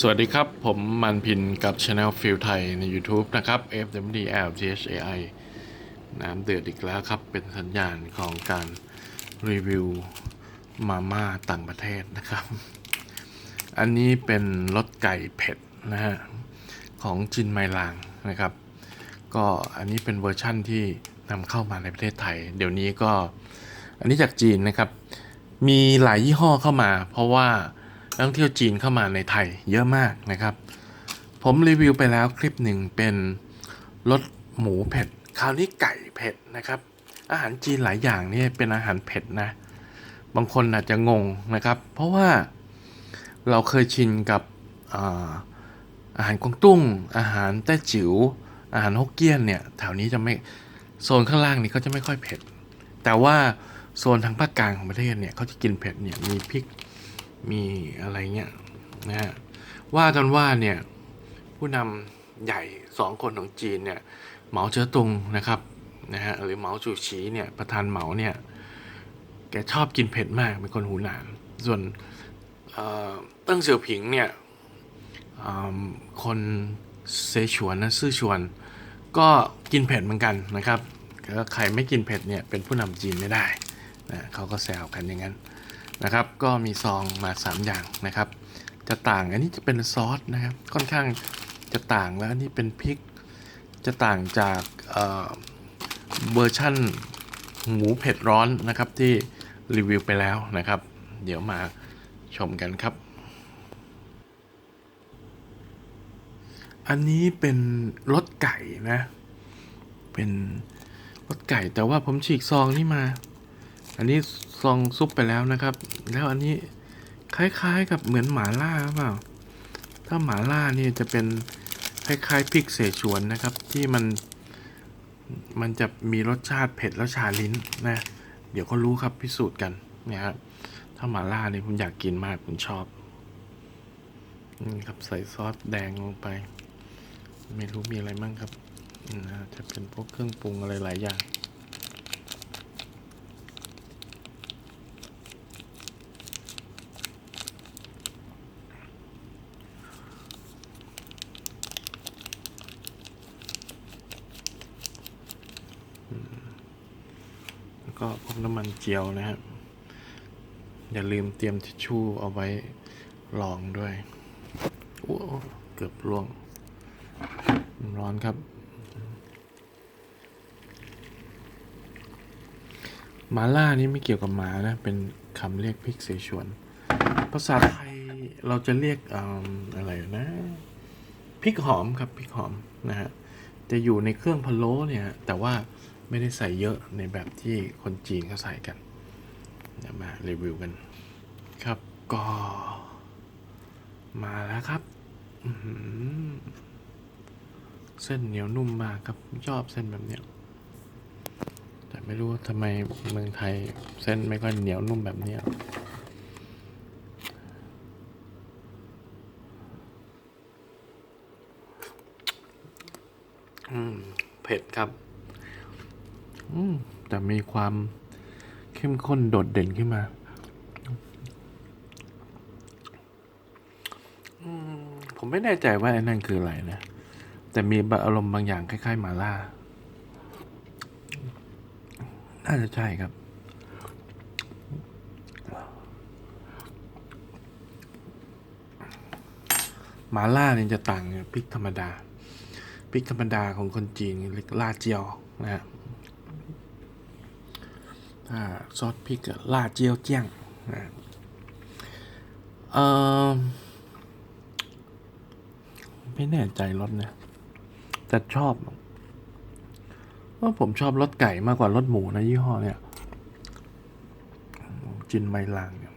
สวัสดีครับ ผมมันพินกับ Channel ฟิลไทยใน YouTube นะครับ FWD L G H A I น้ำเดือดอีกแล้วครับ เป็นสัญญาณของการรีวิวมาม่าต่างประเทศนะครับ อันนี้เป็นรสไก่เผ็ดนะฮะ ของจินไมลางนะครับ ก็อันนี้เป็นเวอร์ชั่นที่นำเข้ามาในประเทศไทย เดี๋ยวนี้ก็อันนี้จากจีนนะครับ มีหลายยี่ห้อเข้ามา เพราะว่า นักท่องเที่ยวจีนเข้ามาในไทยเยอะมากนะครับ ผมรีวิวไปแล้วคลิปหนึ่งเป็นรสหมูเผ็ด คราวนี้ไก่เผ็ดนะครับ อาหารจีนหลายอย่างนี่เป็นอาหารเผ็ดนะ บางคนอาจจะงงนะครับ เพราะว่าเราเคยชินกับอาอาหารกวางตุ้ง อาหารแต้จิ๋ว อาหารฮกเกี้ยนเนี่ยแถวนี้จะไม่โซนข้างล่างนี่เขาจะไม่ค่อยเผ็ด แต่ว่าโซนทางภาคกลางของประเทศเนี่ยเขาจะกินเผ็ดเนี่ยมีพริก มีอะไรเงี้ยนะฮะว่ากันว่าเนี่ยผู้นำใหญ่สองคนของจีนเนี่ยเหมาเจ๋อตงนะครับนะฮะหรือเหมาจูฉีเนี่ยประธานเหมาเนี่ยแกชอบกินเผ็ดมากเป็นคนหูหนานส่วนเติ้งเสี่ยวผิงเนี่ยคนเซฉวนนะซื่อฉวน ก็กินเผ็ดเหมือนกันนะครับก็ใครไม่กินเผ็ดเนี่ยเป็นผู้นำจีนไม่ได้นะเขาก็แซวกันอย่างนั้น นะครับ ก็มีซองมา 3 อย่างนะครับ จะต่างอันนี้จะเป็นซอสนะครับ ค่อนข้างจะต่างแล้วอันนี้เป็นพริก จะต่างจากเอ่อเวอร์ชั่นหมูเผ็ดร้อนนะครับที่รีวิวไปแล้วนะครับ เดี๋ยวมาชมกันครับ อันนี้เป็นรสไก่นะ เป็นรสไก่แต่ว่าผมฉีกซองนี่มา อันนี้ซองซุปไปแล้วนะครับ แล้วอันนี้คล้ายๆกับเหมือนหมาล่าหรือเปล่า ถ้าหมาล่านี่จะเป็นคล้ายๆพริกเสฉวนนะครับ ที่มันมันจะมีรสชาติเผ็ดแล้วชาลิ้นนะ เดี๋ยวก็รู้ครับพิสูจน์กันนี่ยครับถ้าหมาล่านี่ผมอยากกินมากผมชอบนี่ครับใส่ซอสแดงลงไป ไม่รู้มีอะไรมั่งครับนะจะเป็นพวกเครื่องปรุงอะไรหลายอย่าง แล้ วกน้ำมันเจียวนะครับ อย่าลืมเตรียมทิชชู่เอาไว้รองด้วยโอ้เกือบร่วง ร้อนครับหมาล่านี่ไม่เกี่ยวกับหมานะ เป็นคำเรียกพริกเสฉวน ภาษาไทยเราจะเรียกออะไรนะพริกหอมครับพริกหอมนะฮะจะอยู่ในเครื่องพะโล้เนี่ย แต่ว่า ไม่ได้ใส่เยอะในแบบที่คนจีนเขาใส่กันเดี๋ยวมารีวิวกัน ครับก็มาแล้วครับเส้นเหนียวนุ่มมากครับชอบเส้นแบบเนี้ยแต่ไม่รู้ว่าทำไมเมืองไทยเส้นไม่ค่อยเหนียวนุ่มแบบเนี้ยอืมเผ็ดครับ แต่มีความเข้มข้นโดดเด่นขึ้นมาผมไม่แน่ใจว่าไอ้นั่นคืออะไรนะ แต่มีอารมณ์บางอย่างคล้ายๆ มาล่า น่าจะใช่ครับ มาล่าเนี่ยจะต่างพริกธรรมดาพริกธรรมดาของคนจีนเรียกลาเจียวนะฮะ ซอสพริกกับล่าเจียวเจี้ยงนะเออไม่แน่ใจรสนะแต่ชอบว่าผมชอบรสไก่มากกว่ารสหมูนะยี่ห้อเนี่ยจินไมลางเนี่ย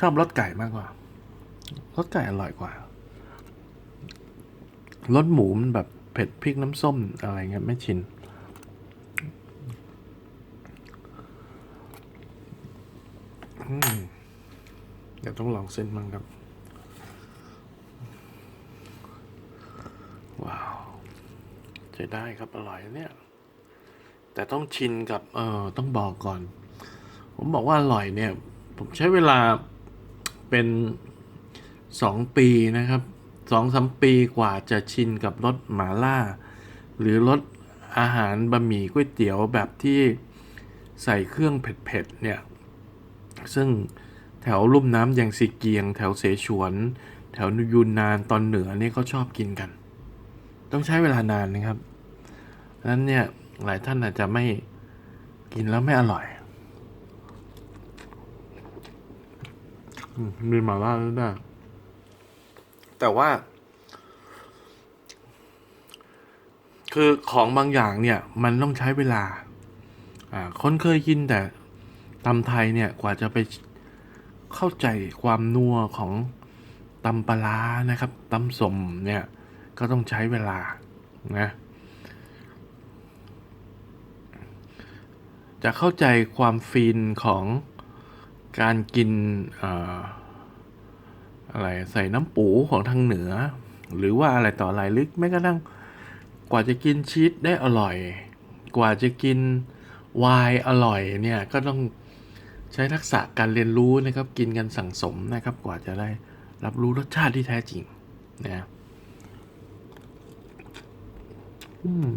ชอบรสไก่มากกว่ารสไก่อร่อยกว่ารสหมูมันแบบเผ็ดพริกน้ำส้มอะไรเงี้ยไม่ชิน อืม เดี๋ยวต้องลองเส้นมั่งครับ ว้าวใช้ได้ครับอร่อยเนี่ย แต่ต้องชินกับ เออต้องบอกก่อน ผมบอกว่าอร่อยเนี่ย ผมใช้เวลาเป็นสองปีนะครับสองสามปีกว่าจะชินกับรสหมาล่า หรือรสอาหารบะหมี่ก๋วยเตี๋ยวแบบที่ใส่เครื่องเผ็ดๆเนี่ย ซึ่งแถวลุ่มน้ำอย่างสีเกียง แถวเสฉวน แถวยูนนานตอนเหนือเนี่ยเขาชอบกินกัน ต้องใช้เวลานานนะครับนั้นเนี่ยหลายท่านอาจจะไม่กินแล้วไม่อร่อยมมีหมาล่าด้วยนะแต่ว่า คือของบางอย่างเนี่ย มันต้องใช้เวลา อ่า คนเคยกินแต่ ตำไทยเนี่ยกว่าจะไปเข้าใจความนัวของตำปลาร้านะครับตำสมเนี่ยก็ต้องใช้เวลานะจะเข้าใจความฟินของการกินอะไรใส่น้ำปูของทางเหนือ หรือว่าอะไรต่ออะไรหรือแม้กระทั่งกว่าจะกินชีสได้อร่อย กว่าจะกินไวน์อร่อยเนี่ยก็ต้อง ใช้ทักษะการเรียนรู้นะครับ กินกันสั่งสมนะครับ กว่าจะได้รับรู้รสชาติที่แท้จริงนะอืม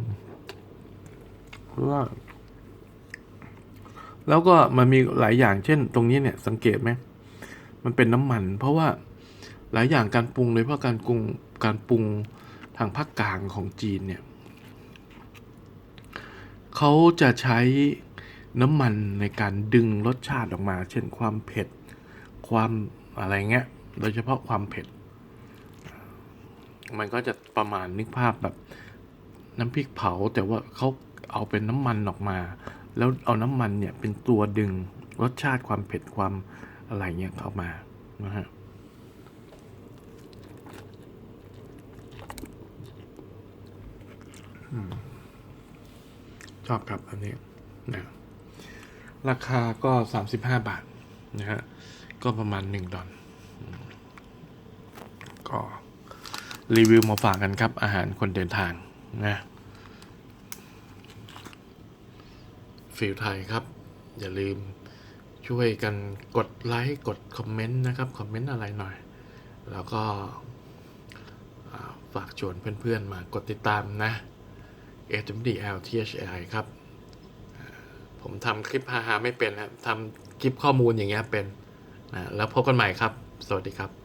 เพราะว่าแล้วก็มันมีหลายอย่างเช่น ตรงนี้เนี่ยสังเกตไหมมันเป็นน้ำมัน เพราะว่าหลายอย่างการปรุงเลยเพราะการปรุงการปรุงทางภาคกลางของจีนเนี่ยเขาจะใช้ น้ำมันในการดึงรสชาติออกมา เช่นความเผ็ด ความอะไรเงี้ย โดยเฉพาะความเผ็ด มันก็จะประมาณนึกภาพแบบน้ำพริกเผา แต่ว่าเขาเอาเป็นน้ำมันออกมา แล้วเอาน้ำมันเนี่ยเป็นตัวดึงรสชาติความเผ็ดความอะไรเงี้ยเข้ามานะฮะชอบครับอันนี้นะ ราคาก็สามสิบห้าบาทนะฮะก็ประมาณหนึ่งดอลก็รีวิวมาฝากกันครับ อาหารคนเดินทางนะฟิลไทยครับ อย่าลืมช่วยกันกดไลค์กดคอมเมนต์นะครับ คอมเมนต์อะไรหน่อย แล้วก็ฝากชวนเพื่อนๆมากดติดตามนะ HMDL THI ครับ ผมทำคลิปฮาๆไม่เป็นนะทำคลิปข้อมูลอย่างเงี้ยเป็นนะแล้วพบกันใหม่ครับ สวัสดีครับ